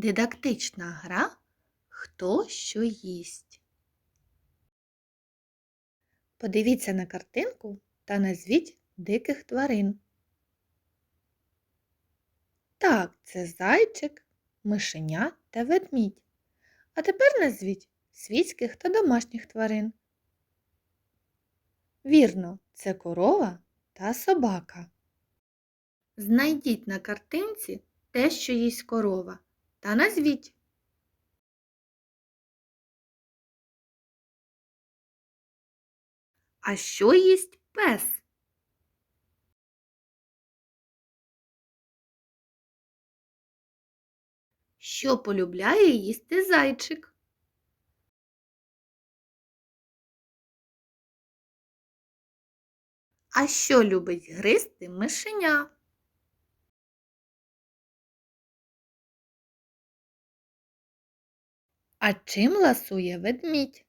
Дидактична гра Хто що їсть. Подивіться на картинку та назвіть диких тварин. Так, це зайчик, мишеня та ведмідь. А тепер назвіть світських та домашніх тварин. Вірно, це корова та собака. Знайдіть на картинці те, що їсть корова, та назвіть. А що їсть пес? Що полюбляє їсти зайчик? А що любить гризти мишеня? А чим ласує ведмідь?